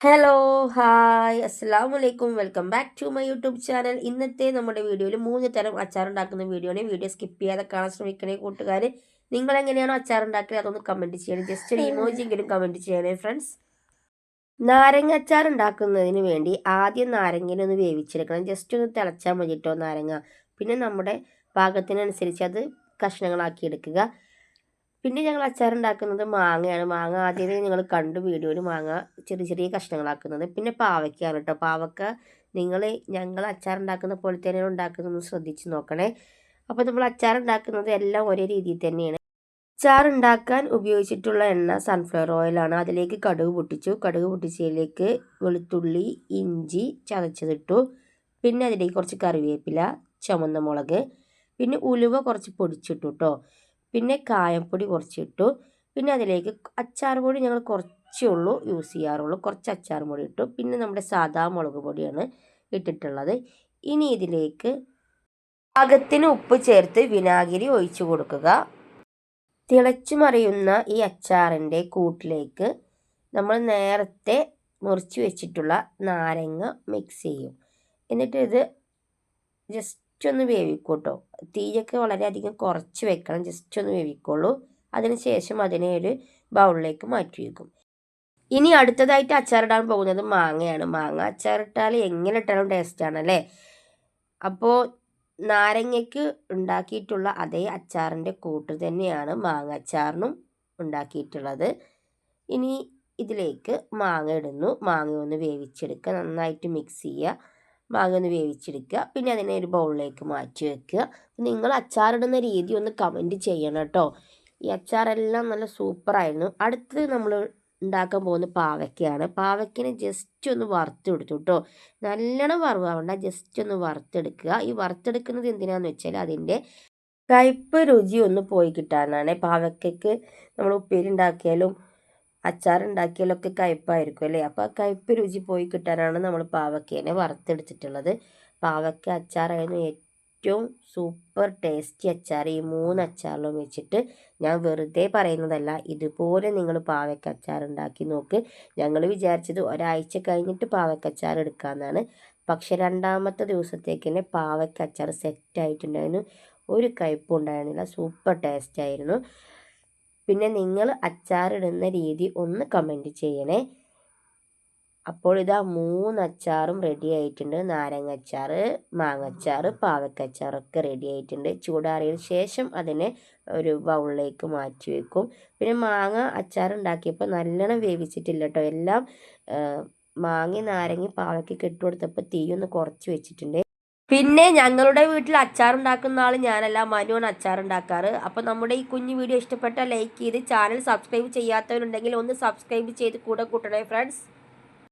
Hello hi അസ്സാം വലൈക്കും welcome back to my YouTube channel ഇന്നത്തെ നമ്മുടെ വീഡിയോയിൽ മൂന്ന് തരം അച്ചാർ ഉണ്ടാക്കുന്ന വീഡിയോ ആണ് വീഡിയോ സ്കിപ്പ് ചെയ്യാതെ കാണാൻ ശ്രമിക്കണേ കൂട്ടുകാർ നിങ്ങൾ എങ്ങനെയാണോ അച്ചാർ ഉണ്ടാക്കുക അതൊന്ന് കമന്റ് ചെയ്യണം. ജസ്റ്റ് ഒരു ഇമോജെങ്കിലും കമന്റ് ചെയ്യണേ ഫ്രണ്ട്സ് നാരങ്ങ അച്ചാർ ഉണ്ടാക്കുന്നതിന് വേണ്ടി ആദ്യം നാരങ്ങനെ ഒന്ന് വേവിച്ചെടുക്കണം. ജസ്റ്റ് ഒന്ന് തിളച്ചാൽ മതി കേട്ടോ നാരങ്ങ. പിന്നെ നമ്മുടെ പാകത്തിനനുസരിച്ച് അത് കഷ്ണങ്ങളാക്കി എടുക്കുക. പിന്നെ ഞങ്ങൾ അച്ചാറുണ്ടാക്കുന്നത് മാങ്ങയാണ്. മാങ്ങ ആദ്യമേ നിങ്ങൾ കണ്ടു വീഡിയോയിൽ മാങ്ങ ചെറിയ ചെറിയ കഷ്ണങ്ങളാക്കുന്നത്. പിന്നെ പാവയ്ക്കാണ് കേട്ടോ. പാവക്ക നിങ്ങൾ ഞങ്ങൾ അച്ചാറുണ്ടാക്കുന്ന പോലെ തന്നെയാണ് ഉണ്ടാക്കുന്നത് ശ്രദ്ധിച്ച് നോക്കണേ. അപ്പോൾ നമ്മൾ അച്ചാറുണ്ടാക്കുന്നത് എല്ലാം ഒരേ രീതിയിൽ തന്നെയാണ്. അച്ചാറുണ്ടാക്കാൻ ഉപയോഗിച്ചിട്ടുള്ള എണ്ണ സൺഫ്ലവർ ഓയിലാണ് അതിലേക്ക് കടുക് പൊട്ടിച്ചു. കടുക് പൊട്ടിച്ചതിലേക്ക് വെളുത്തുള്ളി ഇഞ്ചി ചതച്ചതിട്ടു. പിന്നെ അതിലേക്ക് കുറച്ച് കറിവേപ്പില ചുമന്ന മുളക് പിന്നെ ഉലുവ കുറച്ച് പൊടിച്ചിട്ടു കേട്ടോ പിന്നെ കായംപൊടി കുറച്ചിട്ടു. പിന്നെ അതിലേക്ക് അച്ചാർ പൊടി ഞങ്ങൾ കുറച്ചേ ഉള്ളൂ യൂസ് ചെയ്യാറുള്ളൂ. കുറച്ച് അച്ചാർ പൊടി ഇട്ടു. പിന്നെ നമ്മുടെ സാധാ മുളക് പൊടിയാണ് ഇട്ടിട്ടുള്ളത്. ഇനി ഇതിലേക്ക് പാകത്തിന് ഉപ്പ് ചേർത്ത് വിനാഗിരി ഒഴിച്ചു കൊടുക്കുക. തിളച്ചു മറിയുന്ന ഈ അച്ചാറിന്റെ കൂട്ടിലേക്ക് നമ്മൾ നേരത്തെ മുറിച്ച് വെച്ചിട്ടുള്ള നാരങ്ങ മിക്സ് ചെയ്യും. എന്നിട്ട് ഇത് ജസ്റ്റ് ജസ്റ്റ് ഒന്ന് വേവിക്കൂട്ടോ. തീയൊക്കെ വളരെയധികം കുറച്ച് വെക്കണം ജസ്റ്റ് ഒന്ന് വേവിക്കുള്ളൂ അതിനുശേഷം അതിനെ ഒരു ബൗളിലേക്ക് മാറ്റി വയ്ക്കും ഇനി അടുത്തതായിട്ട് അച്ചാറിടാൻ പോകുന്നത് മാങ്ങയാണ്. മാങ്ങ അച്ചാറിട്ടാൽ എങ്ങനെ ഇട്ടാലും ടേസ്റ്റാണ് അല്ലേ അപ്പോൾ നാരങ്ങയ്ക്ക് ഉണ്ടാക്കിയിട്ടുള്ള അതേ അച്ചാറിന്റെ കൂട്ട് തന്നെയാണ് മാങ്ങ അച്ചാറിനും ഉണ്ടാക്കിയിട്ടുള്ളത്. ഇനി ഇതിലേക്ക് മാങ്ങ ഇടുന്നു. മാങ്ങ ഒന്ന് വേവിച്ചെടുക്കുക. നന്നായിട്ട് മിക്സ് ചെയ്യുക. മാങ്ങ ഒന്ന് വേവിച്ചെടുക്കുക. പിന്നെ അതിനെ ഒരു ബൗളിലേക്ക് മാറ്റി വെക്കുക. നിങ്ങൾ അച്ചാറിടുന്ന രീതി ഒന്ന് കമന്റ് ചെയ്യണം കേട്ടോ. ഈ അച്ചാറെല്ലാം നല്ല സൂപ്പറായിരുന്നു. അടുത്തത് നമ്മൾ ഉണ്ടാക്കാൻ പോകുന്ന പാവയ്ക്കയാണ്. പാവയ്ക്കനെ ജസ്റ്റ് ഒന്ന് വറുത്തെടുത്തു കേട്ടോ. നല്ലോണം വറവാവണ്ട. ജസ്റ്റ് ഒന്ന് വറുത്തെടുക്കുക. ഈ വറുത്തെടുക്കുന്നത് എന്തിനാന്ന് വെച്ചാൽ അതിന്റെ കയ്പ്പ് രുചി ഒന്ന് പോയി കിട്ടാനാണ്. പാവയ്ക്കയ്ക്ക് നമ്മൾ ഉപ്പേരി ഉണ്ടാക്കിയാലും അച്ചാറുണ്ടാക്കിയാലൊക്കെ കയ്പ്പായിരിക്കും അല്ലേ? അപ്പോൾ ആ കയ്പ്പ് രുചി പോയി കിട്ടാനാണ് നമ്മൾ പാവക്കേനെ വറുത്തെടുത്തിട്ടുള്ളത്. പാവക്ക അച്ചാറായിരുന്നു ഏറ്റവും സൂപ്പർ ടേസ്റ്റി അച്ചാർ. ഈ മൂന്ന് അച്ചാറിലും വെച്ചിട്ട് ഞാൻ വെറുതെ പറയുന്നതല്ല ഇതുപോലെ നിങ്ങൾ പാവക്ക അച്ചാർ ഉണ്ടാക്കി നോക്ക്. ഞങ്ങൾ വിചാരിച്ചത് ഒരാഴ്ച കഴിഞ്ഞിട്ട് പാവക്ക അച്ചാർ എടുക്കാമെന്നാണ് പക്ഷെ രണ്ടാമത്തെ ദിവസത്തേക്ക് തന്നെ പാവക്ക അച്ചാർ സെറ്റായിട്ടുണ്ടായിരുന്നു ഒരു കയ്പും ഉണ്ടായിരുന്നില്ല സൂപ്പർ ടേസ്റ്റ് ആയിരുന്നു. പിന്നെ നിങ്ങൾ അച്ചാറിടുന്ന രീതി ഒന്ന് കമന്റ് ചെയ്യണേ. അപ്പോൾ ഇതാ മൂന്ന് അച്ചാറും റെഡി ആയിട്ടുണ്ട്. നാരങ്ങ അച്ചാർ മാങ്ങ അച്ചാർ പാവക്ക റെഡി ആയിട്ടുണ്ട്. ചൂടാറിയതിന് ശേഷം അതിനെ ഒരു ബൗളിലേക്ക് മാറ്റി വെക്കും. പിന്നെ മാങ്ങ അച്ചാർ ഉണ്ടാക്കിയപ്പോൾ നല്ലോണം വേവിച്ചിട്ടില്ല കേട്ടോ എല്ലാം മാങ്ങി നാരങ്ങി പാവയ്ക്ക് ഇട്ട് കൊടുത്തപ്പോൾ തീയൊന്ന് കുറച്ച് വെച്ചിട്ടുണ്ട്. പിന്നെ ഞങ്ങളുടെ വീട്ടിൽ അച്ചാർ ഉണ്ടാക്കുന്ന ആൾ ഞാനല്ല മനുവാണ് അച്ചാർ ഉണ്ടാക്കാറ് അപ്പോൾ നമ്മുടെ ഈ കുഞ്ഞു വീഡിയോ ഇഷ്ടപ്പെട്ട ലൈക്ക് ചെയ്ത് ചാനൽ സബ്സ്ക്രൈബ് ചെയ്യാത്തവരുണ്ടെങ്കിൽ ഒന്ന് സബ്സ്ക്രൈബ് ചെയ്ത് കൂടെ കൂട്ടണേ ഫ്രണ്ട്സ്